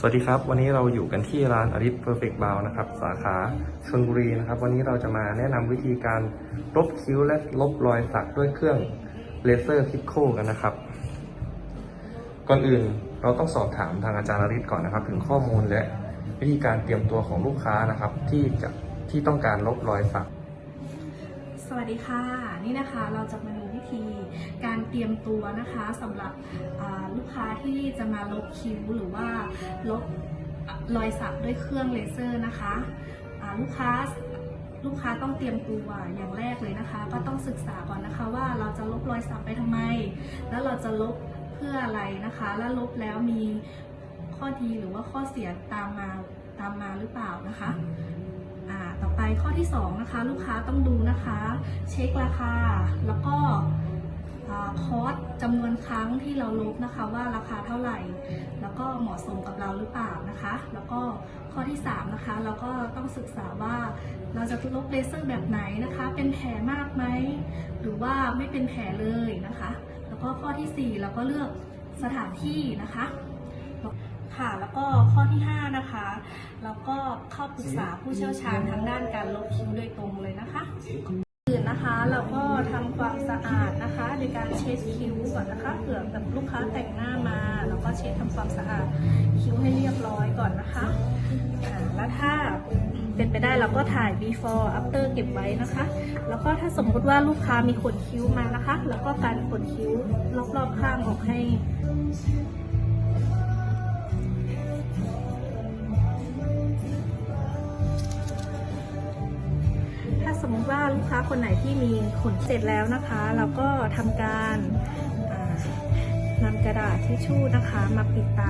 สวัสดีครับ วันนี้เราอยู่กันที่ร้านอริสเพอร์เฟกต์บาวนะครับ สาขาชลบุรีนะครับ วันนี้เราจะมาแนะนำวิธีการลบคิ้วและลบรอยสักด้วยเครื่องเลเซอร์พิปโคกันนะครับ ก่อนอื่นเราต้องสอบถามทางอาจารย์อริสก่อนนะครับ ถึงข้อมูลและวิธีการเตรียมตัวของลูกค้านะครับ ที่จะที่ต้องการลบรอยสัก สวัสดีค่ะนี่นะคะเราจะมาดูวิธีการเตรียมตัวนะคะสำหรับลูกค้าที่จะมาลบคิ้วหรือว่าลบรอยสักด้วยเครื่องเลเซอร์นะคะลูกค้าลูกค้าต้องเตรียมตัวอย่างแรกเลยนะคะ ก็ต้องศึกษาก่อนนะคะว่าเราจะลบรอยสักไปทำไม แล้วเราจะลบเพื่ออะไรนะคะ แล้วลบแล้วมีข้อดีหรือว่าข้อเสียตามมาตามมาหรือเปล่านะคะ ต่อไปข้อที่ 2 นะคะ ลูกค้าต้องดูนะคะ เช็คราคา แล้วก็อ่าคอสจำนวนครั้งที่เราลบนะคะว่าราคาเท่าไหร่ แล้วก็เหมาะสมกับเราหรือเปล่านะคะ แล้วก็ข้อที่ 3 นะคะ เราก็ต้องศึกษาว่าเราจะลบเลเซอร์แบบไหนนะคะ เป็นแผลมากไหมหรือว่าไม่เป็นแผลเลยนะคะ แล้วก็ข้อทีสี่4 เราก็เลือกสถานที่นะคะ ค่ะ แล้วก็ข้อที่ 5 นะคะ แล้วก็เข้าปรึกษาผู้เชี่ยวชาญทางด้านการลบคิ้วโดยตรงเลยนะคะอื่นนะคะเราก็ทำความสะอาดนะคะ โดยการเช็ดคิ้วก่อนนะคะเผื่อแบบลูกค้าแต่งหน้ามาแล้วก็เช็ดทำความสะอาดคิ้วให้เรียบร้อยก่อนนะคะอ่าแล้วถ้าเป็นไปได้เราก็ถ่าย before after เก็บไว้นะคะ แล้วก็ถ้าสมมุติว่าลูกค้ามีขนคิ้วมานะคะ แล้วก็การขนคิ้วรอบๆข้างออกให้ สมมติว่าลูกค้าคนไหนที่มีขนเสร็จแล้วนะคะ เราก็ทำการนำกระดาษทิชชู่นะคะ มาปิดตา